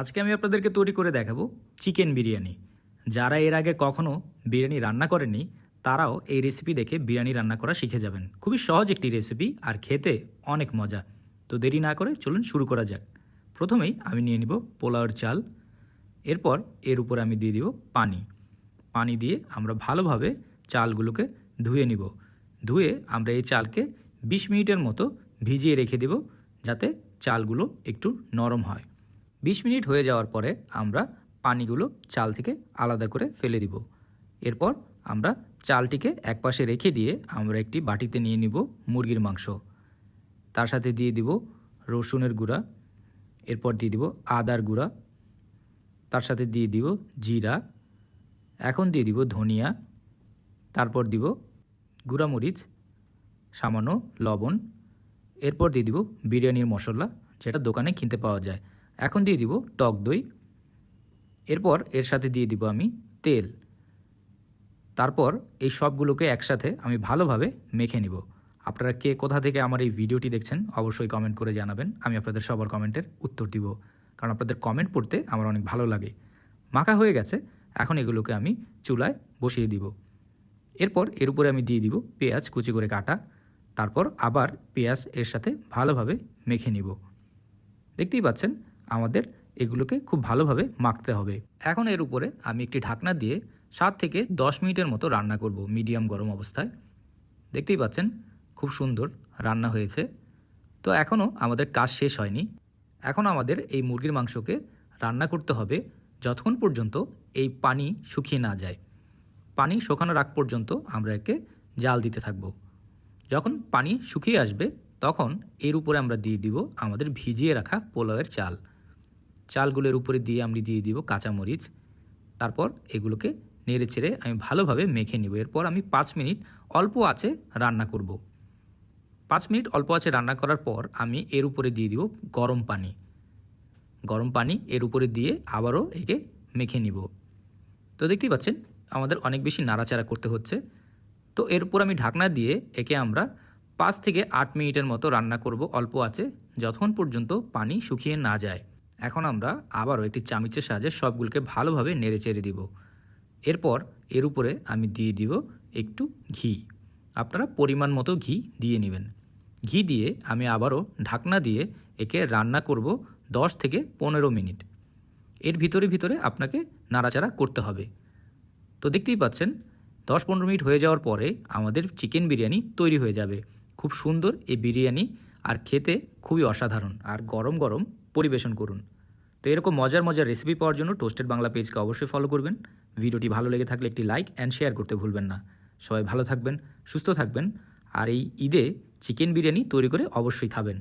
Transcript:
আজকে আমি আপনাদেরকে তৈরি করে দেখাবো চিকেন বিরিয়ানি। যারা এর আগে কখনো বিরিয়ানি রান্না করেনি তারাও এই রেসিপি দেখে বিরিয়ানি রান্না করা শিখে যাবেন। খুবই সহজ একটি রেসিপি আর খেতে অনেক মজা। তো দেরি না করে চলুন শুরু করা যাক। প্রথমেই আমি নিয়ে নিব পোলাওয়ের চাল। এরপর এর উপরে আমি দিয়ে দিব পানি। পানি দিয়ে আমরা ভালোভাবে চালগুলোকে ধুয়ে নিব। ধুয়ে আমরা এই চালকে বিশ মিনিটের মতো ভিজিয়ে রেখে দেব, যাতে চালগুলো একটু নরম হয়। বিশ মিনিট হয়ে যাওয়ার পরে আমরা পানিগুলো চাল থেকে আলাদা করে ফেলে দিব। এরপর আমরা চালটিকে একপাশে রেখে দিয়ে আমরা একটি বাটিতে নিয়ে নিব মুরগির মাংস। তার সাথে দিয়ে দিব রসুনের গুঁড়া, এরপর দিয়ে দিব আদার গুঁড়া, তার সাথে দিয়ে দিব জিরা, এখন দিয়ে দিব ধনিয়া, তারপর দিব গুঁড়ামরিচ, সামান্য লবণ, এরপর দিয়ে দিব বিরিয়ানির মশলা, যেটা দোকানে কিনতে পাওয়া যায়। এখন দিয়ে দিব টক দই। এরপর এর সাথে দিয়ে দিব আমি তেল। তারপর এই সবগুলোকে একসাথে আমি ভালোভাবে মেখে নিব। আপনারা কে কোথা থেকে আমার এই ভিডিওটি দেখছেন অবশ্যই কমেন্ট করে জানাবেন। আমি আপনাদের সবার কমেন্টের উত্তর দিব। কারণ আপনাদের কমেন্ট পড়তে আমার অনেক ভালো লাগে। মাখা হয়ে গেছে, এখন এগুলোকে আমি চুলায় বসিয়ে দিব। এরপর এর উপরে আমি দিয়ে দিব পেঁয়াজ, কুচি করে কাটা। তারপর আবার পেঁয়াজ এর সাথে ভালোভাবে মেখে নিব। দেখতেই পাচ্ছেন আমাদের এগুলোকে খুব ভালোভাবে মাখতে হবে। এখন এর উপরে আমি একটি ঢাকনা দিয়ে সাত থেকে দশ মিনিটের মতো রান্না করব মিডিয়াম গরম অবস্থায়। দেখতেই পাচ্ছেন খুব সুন্দর রান্না হয়েছে। তো এখনও আমাদের কাজ শেষ হয়নি। এখন আমাদের এই মুরগির মাংসকে রান্না করতে হবে যতক্ষণ পর্যন্ত এই পানি শুকিয়ে না যায়। পানি শুকানোর আগ পর্যন্ত আমরা একে জাল দিতে থাকব। যখন পানি শুকিয়ে আসবে তখন এর উপরে আমরা দিয়ে দিব আমাদের ভিজিয়ে রাখা পোলাওয়ের চাল। চালগুলোর উপরে দিয়ে আমি দিয়ে দিব কাঁচামরিচ। তারপর এগুলোকে নেড়ে চেড়ে আমি ভালোভাবে মেখে নিব। এরপর আমি পাঁচ মিনিট অল্প আছে রান্না করব। পাঁচ মিনিট অল্প আছে রান্না করার পর আমি এর উপরে দিয়ে দিব গরম পানি। গরম পানি এর উপরে দিয়ে আবারও একে মেখে নিব। তো দেখতেই পাচ্ছেন, আমাদের অনেক বেশি নাড়াচাড়া করতে হচ্ছে। তো এর উপর আমি ঢাকনা দিয়ে একে আমরা পাঁচ থেকে আট মিনিটের মতো রান্না করব অল্প আছে, যতক্ষণ পর্যন্ত পানি শুকিয়ে না যায়। এখন আমরা আবারও একটি চামিচের সাহায্যে সবগুলোকে ভালোভাবে নেড়ে চেড়ে দিব। এরপর এর উপরে আমি দিয়ে দিব একটু ঘি। আপনারা পরিমাণ মতো ঘি দিয়ে নেবেন। ঘি দিয়ে আমি আবারও ঢাকনা দিয়ে একে রান্না করব দশ থেকে পনেরো মিনিট। এর ভিতরে ভিতরে আপনাকে নাড়াচাড়া করতে হবে। তো দেখতেই পাচ্ছেন, দশ পনেরো মিনিট হয়ে যাওয়ার পরে আমাদের চিকেন বিরিয়ানি তৈরি হয়ে যাবে। খুব সুন্দর এই বিরিয়ানি আর খেতে খুবই অসাধারণ। আর গরম গরম পরিবেশন করুন। তো এরকম মজার মজার রেসিপি পাওয়ার জন্য টোস্টেড বাংলা পেজকে অবশ্যই ফলো করবেন। ভিডিওটি ভালো লেগে থাকলে একটি লাইক অ্যান্ড শেয়ার করতে ভুলবেন না। সবাই ভালো থাকবেন, সুস্থ থাকবেন। আর এই ঈদে চিকেন বিরিয়ানি তৈরি করে অবশ্যই খাবেন।